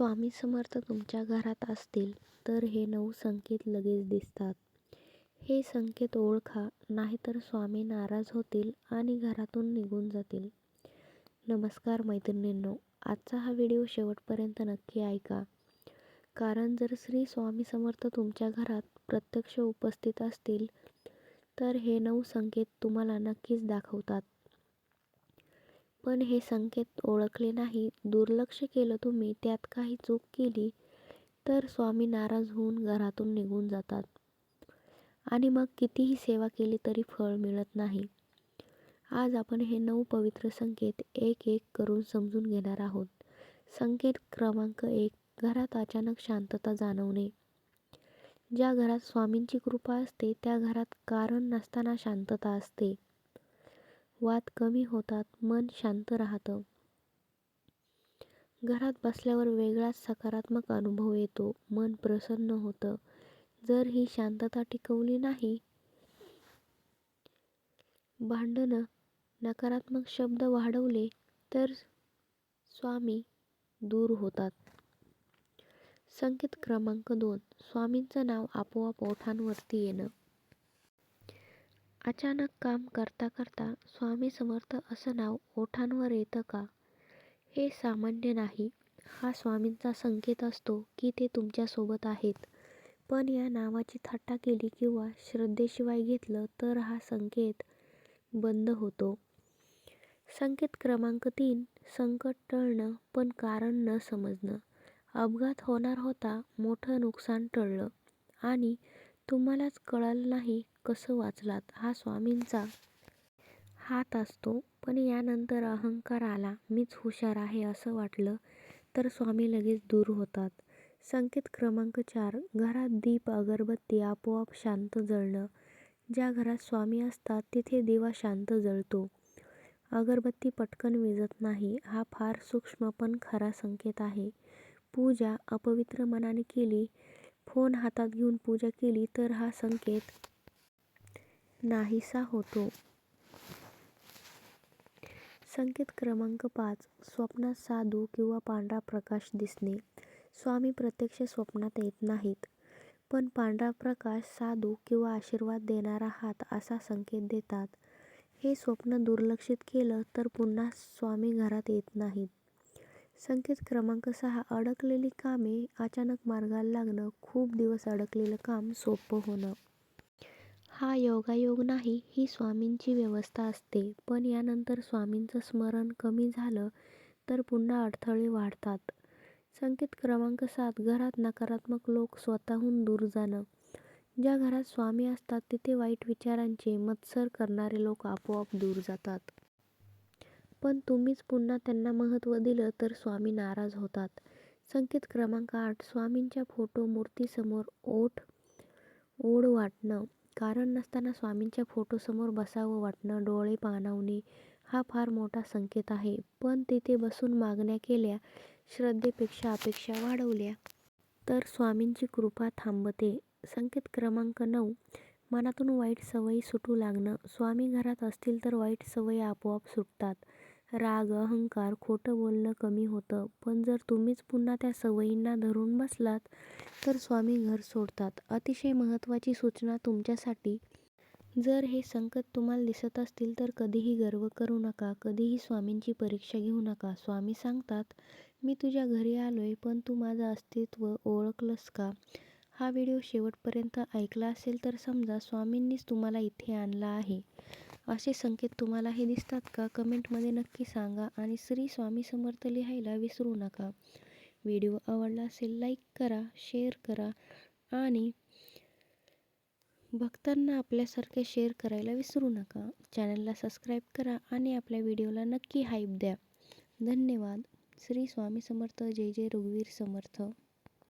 स्वामी समर्थ तुमच्या घरात असतील तर हे नऊ संकेत लगेच दिसतात. हे संकेत ओळखा नाहीतर स्वामी नाराज होतील आणि घरातून निघून जातील. नमस्कार मैत्रिणींनो, आजचा हा व्हिडिओ शेवटपर्यंत नक्की ऐका. कारण जर श्री स्वामी समर्थ तुमच्या घरात प्रत्यक्ष उपस्थित असतील तर हे नऊ संकेत तुम्हाला नक्कीच दाखवतात. पण हे संकेत ओळखले नाही, दुर्लक्ष केलं तुम्ही, त्यात काही चूक केली तर स्वामी नाराज होऊन घरातून निघून जातात. आणि मग कितीही सेवा केली तरी फळ मिळत नाही. आज आपण हे नऊ पवित्र संकेत एक एक करून समजून घेणार आहोत. संकेत क्रमांक एक घरात अचानक शांतता जाणवणे. ज्या घरात स्वामींची कृपा असते त्या घरात कारण नसताना शांतता असते. वाद कमी होतात, मन शांत राहतं. घरात बसल्यावर वेगळाच सकारात्मक अनुभव येतो, मन प्रसन्न होतं. जर ही शांतता टिकवली नाही, भांडणं, नकारात्मक शब्द वाढवले तर स्वामी दूर होतात. संकेत क्रमांक दोन स्वामींचं नाव आपोआप ओठांवरती येणं. अचानक काम करता करता स्वामी समर्थ असं नाव ओठांवर येतं का? हे सामान्य नाही. हा स्वामींचा संकेत असतो की ते तुमच्यासोबत आहेत. पण या नावाची थट्टा केली किंवा श्रद्धेशिवाय घेतलं तर हा संकेत बंद होतो. संकेत क्रमांक तीन संकट टळणं पण कारण न समजणं. अपघात होणार होता, मोठं नुकसान टळलं आणि तुम्हालाच कळलं नाही कसं वाचलात. हा स्वामींचा हात असतो. पण यानंतर अहंकार आला, मीच हुशार आहे असं वाटलं तर स्वामी लगेच दूर होतात. संकेत क्रमांक चार घरात दीप अगरबत्ती आपोआप शांत जळणं. ज्या घरात स्वामी असतात तिथे दिवा शांत जळतो. अगरबत्ती पटकन विझत नाही. हा फार सूक्ष्म पण खरा संकेत आहे. पूजा अपवित्र मनाने केली, फोन हातात घेऊन पूजा केली तर हा संकेत नाहीसा होतो. संकेत क्रमांक पाच स्वप्नात साधू किंवा पांढरा प्रकाश दिसणे. स्वामी प्रत्यक्ष स्वप्नात येत नाहीत. पण पांढरा प्रकाश, साधू किंवा आशीर्वाद देणारा हात असा संकेत देतात. हे स्वप्न दुर्लक्षित केलं तर पुन्हा स्वामी घरात येत नाहीत. संकेत क्रमांक सहा अडकलेली कामे अचानक मार्गाला लागणं. खूप दिवस अडकलेलं काम सोपं होणं. हा योगायोग नाही, ही स्वामींची व्यवस्था असते. पण यानंतर स्वामींचं स्मरण कमी झालं तर पुन्हा अडथळे वाढतात. संकेत क्रमांक सात घरात नकारात्मक लोक स्वतःहून दूर जाणं. ज्या घरात स्वामी असतात तिथे वाईट विचारांचे मत्सर करणारे लोक आपोआप दूर जातात. पण तुम्हीच पुन्हा त्यांना महत्त्व दिलं तर स्वामी नाराज होतात. संकेत क्रमांक आठ स्वामींच्या फोटो मूर्तीसमोर ओठ ओढ वाटणं. कारण नसताना स्वामींच्या फोटोसमोर बसावं वाटणं, डोळे पाणावणे हा फार मोठा संकेत आहे. पण तिथे बसून मागण्या केल्या, श्रद्धेपेक्षा अपेक्षा वाढवल्या तर स्वामींची कृपा थांबते. संकेत क्रमांक नऊ मनातून वाईट सवयी सुटू लागणं. स्वामी घरात असतील तर वाईट सवयी आपोआप सुटतात. राग, अहंकार, खोटं बोलणं कमी होतं. पण जर तुम्हीच पुन्हा त्या सवयींना धरून बसलात तर स्वामी घर सोडतात. अतिशय महत्त्वाची सूचना तुमच्यासाठी जर हे संकेत तुम्हाला दिसत असतील तर कधीही गर्व करू नका, कधीही स्वामींची परीक्षा घेऊ नका. स्वामी सांगतात, मी तुझ्या घरी आलोय पण तू माझं अस्तित्व ओळखलंस का? हा व्हिडिओ शेवटपर्यंत ऐकला असेल तर समजा स्वामींनीच तुम्हाला इथे आणलं आहे. असे संकेत तुम्हालाही दिसतात का? कमेंटमध्ये नक्की सांगा आणि श्री स्वामी समर्थ लिहायला विसरू नका. व्हिडिओ आवडला असेल लाईक करा, शेअर करा आणि भक्तांना आपल्यासारखे शेअर करायला विसरू नका. चॅनलला सबस्क्राईब करा आणि आपल्या व्हिडिओला नक्की हाईप द्या. धन्यवाद. श्री स्वामी समर्थ जय जय रघुवीर समर्थ